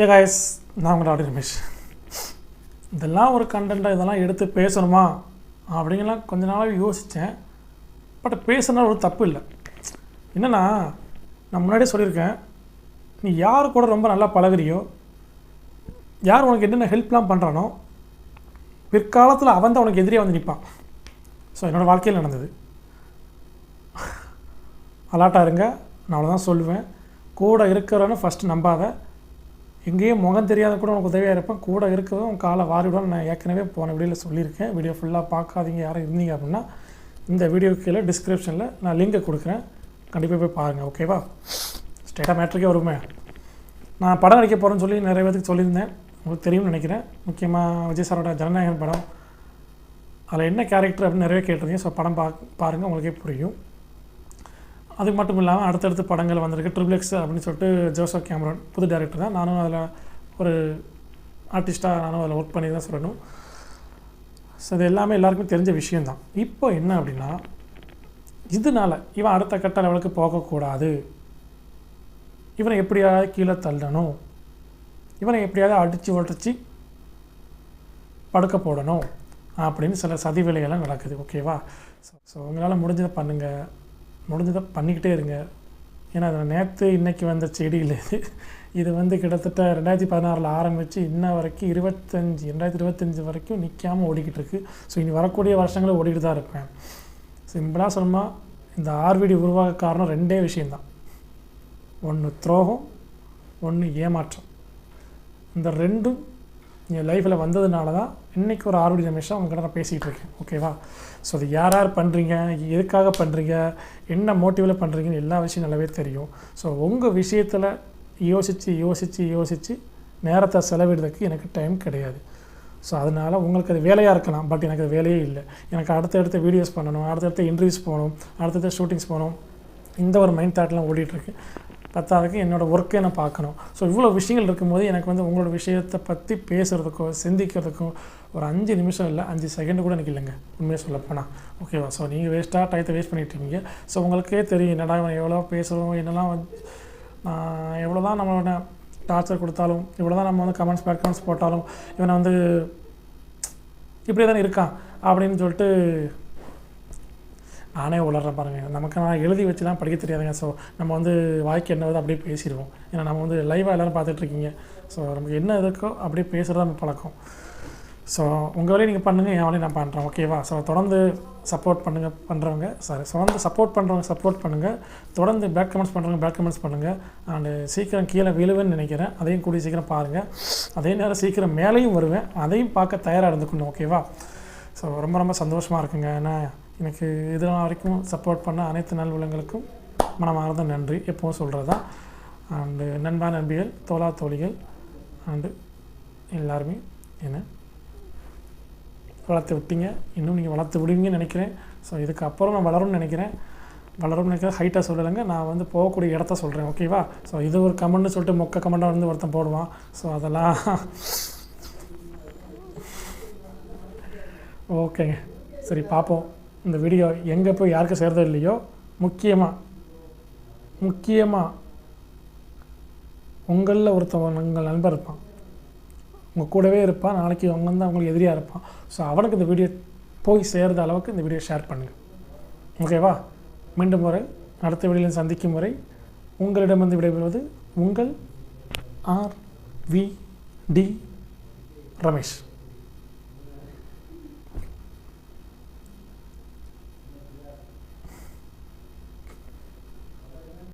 ஏ guys நான் உங்கள் ஆடி ரமேஷ். இதெல்லாம் ஒரு கண்டென்ட்டாக இதெல்லாம் எடுத்து பேசணுமா? அப்படிங்கலாம் கொஞ்ச நாளாக யோசித்தேன் பட் பேசுனா ஒரு தப்பு இல்லை. என்னென்னா நான் முன்னாடியே சொல்லியிருக்கேன். நீ யார் கூட ரொம்ப நல்லா பழகுறியோ யார் உனக்கு என்னென்ன ஹெல்ப்லாம் பண்ணுறானோ பிற்காலத்தில் அவன் தான் உனக்கு எதிரியாக வந்து நிற்பான் ஸோ என்னோடய வாழ்க்கையில் நடந்தது. அலாட்டாக இருங்க. நான் அவ்வளோதான் சொல்லுவேன். கூட இருக்கிறவனு ஃபஸ்ட்டு நம்பாத எங்கேயும் முகம் தெரியாத கூட உனக்கு உதவியாக இருப்பேன். கூட இருக்கிறதும் உன் காலை வாரிவிடும் நான் ஏற்கனவே போன வீடியோவில் சொல்லியிருக்கேன். வீடியோ ஃபுல்லாக பார்க்காதீங்க. யாரும் இருந்தீங்க அப்படின்னா இந்த வீடியோ கீழே டிஸ்கிரிப்ஷனில் நான் லிங்கை கொடுக்குறேன். கண்டிப்பாக போய் பாருங்கள் ஓகேவா ஸ்டேட்டாக மேட்ருக்கே வருமே. நான் படம் நடிக்க போகிறேன்னு சொல்லி நிறைய பேருக்கு சொல்லியிருந்தேன். உங்களுக்கு தெரியும்னு நினைக்கிறேன். முக்கியமாக விஜய் சாரோட ஜனநாயகன் படம். அதில் என்ன கேரக்டர் அப்படின்னு நிறைய கேட்டிருந்தீங்க. ஸோ படம் பா பாருங்கள் உங்களுக்கே புரியும். அது மட்டும் இல்லாமல் அடுத்தடுத்து படங்கள் வந்திருக்கு. ட்ரிபிள் எக்ஸ் அப்படின்னு சொல்லிட்டு ஜோசப் கேமரான் புது டேரக்டர் தான். நானும் அதில் ஒரு ஆர்டிஸ்ட்டாக நானும் அதில் ஒர்க் பண்ணி தான் சொல்லணும். ஸோ இது எல்லாமே எல்லாருக்குமே தெரிஞ்ச விஷயந்தான் இப்போ என்ன அப்படின்னா இதனால் இவன் அடுத்த கட்ட லெவலுக்கு போகக்கூடாது. இவனை எப்படியாவது கீழே தள்ளணும். இவனை எப்படியாவது அடித்து உடச்சி படுக்க போடணும் அப்படின்னு சில சதி வேலைகள்லாம் நடக்குது. ஓகேவா ஸோ ஸோ உங்களால் முடிஞ்சதை பண்ணுங்கள் முடிஞ்சதை பண்ணிக்கிட்டே இருங்க. ஏன்னா அதில் நேற்று இன்றைக்கி வந்த செடியில் இது இது வந்து கிட்டத்தட்ட ரெண்டாயிரத்தி பதினாறில் ஆரம்பித்து இன்ன வரைக்கும் இருபத்தஞ்சி ரெண்டாயிரத்தி இருபத்தஞ்சி வரைக்கும் நிற்காமல் ஓடிக்கிட்டு இருக்குது ஸோ இனி வரக்கூடிய வருஷங்களில் ஓடிக்கிட்டு தான் இருப்பேன். சிம்பிளாக சொன்னால் இந்த ஆர்விடி உருவாக காரணம் ரெண்டே விஷயந்தான் ஒன்று துரோகம் ஒன்று ஏமாற்றம். இந்த ரெண்டும் என் லைஃப்பில் வந்ததுனால தான் இன்றைக்கி ஒரு ஆர்வடி நிமிஷம் உங்கள்கிட்ட நான் பேசிகிட்டு இருக்கேன். ஓகேவா ஸோ அது யார் யார் பண்ணுறீங்க எதுக்காக பண்ணுறீங்க என்ன மோட்டிவில் பண்ணுறீங்கன்னு எல்லா விஷயம் நல்லாவே தெரியும். ஸோ உங்கள் விஷயத்தில் யோசித்து யோசித்து யோசித்து நேரத்தை செலவிடுறதுக்கு எனக்கு டைம் கிடையாது. ஸோ அதனால் உங்களுக்கு அது வேலையாக இருக்கலாம் பட் எனக்கு அது வேலையே இல்லை. எனக்கு அடுத்தடுத்த வீடியோஸ் பண்ணணும் அடுத்தடுத்த இன்டர்வியூஸ் போகணும் அடுத்தடுத்த ஷூட்டிங்ஸ் போகணும். இந்த ஒரு மைண்ட் தாட்லாம் ஓடிட்டுருக்கு பத்தாவதுக்கு என்னோடய ஒர்க்கை நான் பார்க்கணும். ஸோ இவ்வளோ விஷயங்கள் இருக்கும்போது எனக்கு வந்து உங்களோட விஷயத்தை பற்றி பேசுகிறதுக்கோ சிந்திக்கிறதுக்கும் ஒரு அஞ்சு நிமிஷம் இல்லை அஞ்சு செகண்டு கூட எனக்கு இல்லைங்க. உண்மையாக சொல்லப்போனால் ஓகேவா ஸோ நீங்கள் வேஸ்ட்டாக டயத்தை வேஸ்ட் பண்ணிட்டு இருக்கீங்க. ஸோ உங்களுக்கே தெரியும் என்னடா இவன் எவ்வளோ பேசுகிறோம் என்னெல்லாம் வந்து நான் எவ்வளோ தான் நம்மளோட டார்ச்சர் கொடுத்தாலும் இவ்வளோ தான் நம்ம வந்து கமெண்ட்ஸ் பேக் கமெண்ட்ஸ் போட்டாலும் இவனை வந்து இப்படியே தானே இருக்கான் அப்படின்னு சொல்லிட்டு நானே உளறேன் பாருங்கள் நமக்கு நான் எழுதி வச்சுலாம் படிக்க தெரியாதுங்க. ஸோ நம்ம வந்து வாய்க்கு என்ன வருதோ அப்படியே பேசிடுவோம். ஏன்னா நம்ம வந்து லைவாக எல்லோரும் பார்த்துட்ருக்கீங்க ஸோ நமக்கு என்ன இருக்கோ அப்படியே பேசுகிறது நம்ம பழக்கம். ஸோ உங்கள் வேலையை நீங்கள் பண்ணுங்கள் என் வேலையை நான் பண்ணுறேன் ஓகேவா ஸோ தொடர்ந்து சப்போர்ட் பண்ணுங்கள் பண்ணுறவங்க சாரி தொடர்ந்து சப்போர்ட் பண்ணுறவங்க சப்போர்ட் பண்ணுங்கள் தொடர்ந்து பேக் கமெண்ட்ஸ் பண்ணுறவங்க பேக் கமெண்ட்ஸ் பண்ணுங்கள் அண்டு சீக்கிரம் கீழே விழுவேன்னு நினைக்கிறேன். அதையும் கூடிய சீக்கிரம் பாருங்கள் அதே நேரம் சீக்கிரம் மேலேயும் வருவேன். அதையும் பார்க்க தயாராக இருந்துக்கணும். ஓகேவா ஸோ ரொம்ப ரொம்ப சந்தோஷமாக இருக்குங்க. ஏன்னா எனக்கு இதெல்லாம் வரைக்கும் சப்போர்ட் பண்ண அனைத்து நல்வுலங்களுக்கும் மனமார்ந்த நன்றி. எப்போவும் சொல்கிறது தான் அண்டு நண்பா நண்பிகள் தோலா தோழிகள் அண்டு எல்லாருமே என்ன வளர்த்து விட்டீங்க. இன்னும் நீங்கள் வளர்த்து விடுவீங்கன்னு நினைக்கிறேன். ஸோ இதுக்கப்புறம் நான் வளரும்னு நினைக்கிறேன். வளரும்னு நினைக்கிறேன். ஹைட்டாக சொல்லலைங்க. நான் வந்து போகக்கூடிய இடத்த சொல்கிறேன் ஓகேவா ஸோ இது ஒரு கமெண்ட்னு சொல்லிட்டு மொக்க கமெண்டாக வந்து ஒருத்தன் போடுவான். ஸோ அதெல்லாம் ஓகேங்க சரி பார்ப்போம். இந்த வீடியோ எங்கே போய் யாருக்கு சேர்றதோ இல்லையோ முக்கியமாக முக்கியமாக உங்களில் ஒருத்தவன் உங்கள் நண்பர் இருப்பான். உங்கள் கூடவே இருப்பான் நாளைக்கு அவங்க வந்து அவங்களுக்கு எதிரியாக இருப்பான். ஸோ அவனுக்கு இந்த வீடியோ போய் சேர்ந்த அளவுக்கு இந்த வீடியோ ஷேர் பண்ணுங்கள் ஓகேவா மீண்டும் முறை அடுத்த வீடியோவில் சந்திக்கும் முறை உங்களிடமிருந்து விடைபெறுவது உங்கள் ஆர் வி டி ரமேஷ்